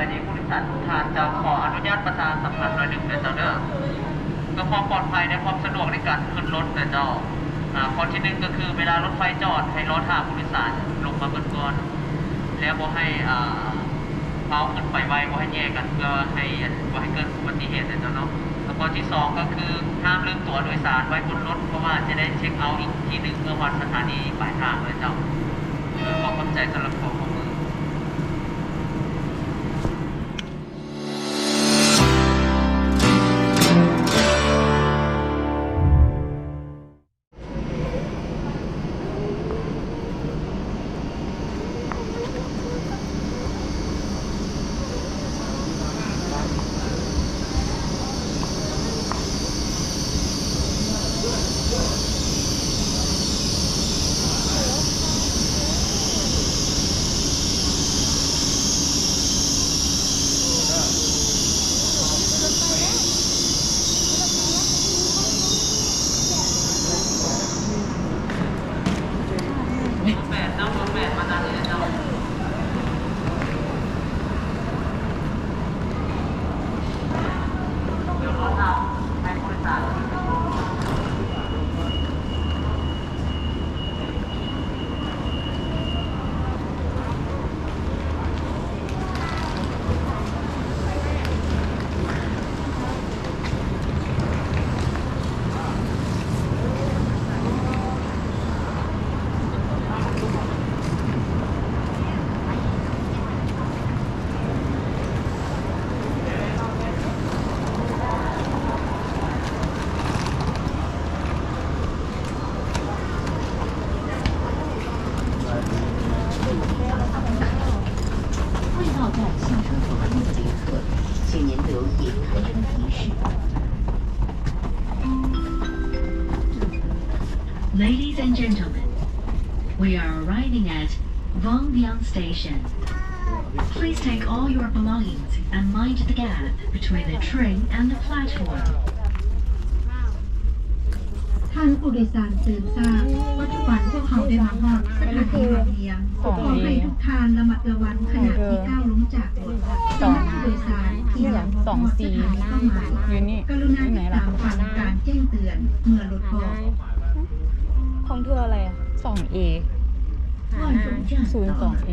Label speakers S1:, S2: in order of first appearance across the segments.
S1: ายดีผู้โดยสารทุกท่านจ้าขออนุญาตประชาสัมพันธ์หน่อยหนึ่งเลยเจ้าเด้อเพื่อความปลอดภัยและความสะดวกในการขึ้นรถนะเจ้าอ่าข้อที่หนึ่งก็คือเวลารถไฟจอดให้รถหาผู้โดยสารลงมาเบิดก่อน แล้วบ่ให้อ่าเมาขึ้นไปไวบ่ให้แยกกันเพื่อให้บ่ให้เกิดอุบัติเหตุนะเจ้าเนาะแล้วข้อที่สองก็คือห้ามลืมตั๋วโดยสารไว้บนรถเพราะว่าจะได้เช็คเอาท์อีกที่หนึ่งเมื่อวันสถานีปลายทางเลยเจ้าเพื่อความเข้าใจสำหรับข้อข้อมื
S2: 汇到站下车左侧的旅客，请您留意开车提示。Ladies and gentlemen, we are arriving at Vongbiang Station. Please take all your belongings and mind the gap between the train and the platform.
S3: ท่านผู้โดยสารเตือนทราบ ฝันพวกเขาได้มาว่าสถานีบางเพียงขอให้ทุกทานระมัดระวังขณะที่ก้าวลงจากรถสองโดยสารที่หลังสองสี่ยื
S4: นนี่
S3: กรุณาติดตามฟังการแจ้งเตือนเมื่อรถบอ
S5: ของเธออะไรอะ
S4: สองเอศูนย์สองเอ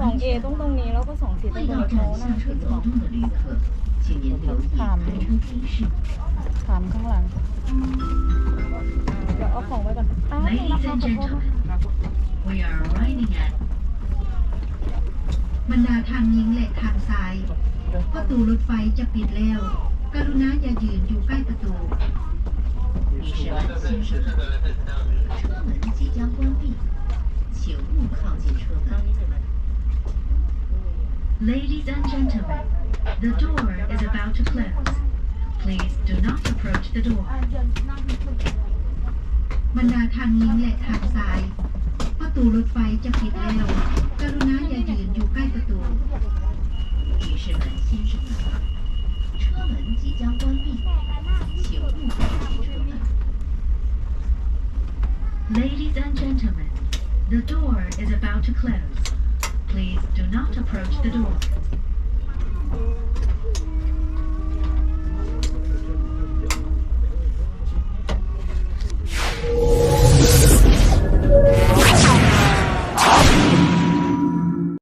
S5: สองเอต้องตรงนี้แล้วก็สองสี่ตรงนี้เขาน่าะถา
S2: ม
S5: บอก
S2: 动的旅客，请您留意开车提示。
S4: ถามข้างหลัง
S5: เดี๋ยวเอาของไว้ก่อนอ้าวนี่นะ
S2: Ladies
S5: คะ
S2: and
S5: ขอโทษนะ
S2: gentlemen, we are arriving at
S3: บรรดาทางยิงและทางซ้าย ประตูรถไฟจะปิดแล้ว กรุณาอย่ายืนอยู่ใกล้ประตู
S2: 女士们、先生们，车门即将关闭，请勿靠近车门。Ladies and gentlemen, the door is about to close. Please do not approach the door.
S3: บรรดาทางยิงและทางซ้าย ประตูรถไฟจะปิดแล้ว กรุณาอย่ายืนอยู่ใกล้ประตู
S2: 女士们、先生们，车门即将关闭，请勿靠近车门。Ladies and gentlemen, the door is about to close. Please do not approach the door.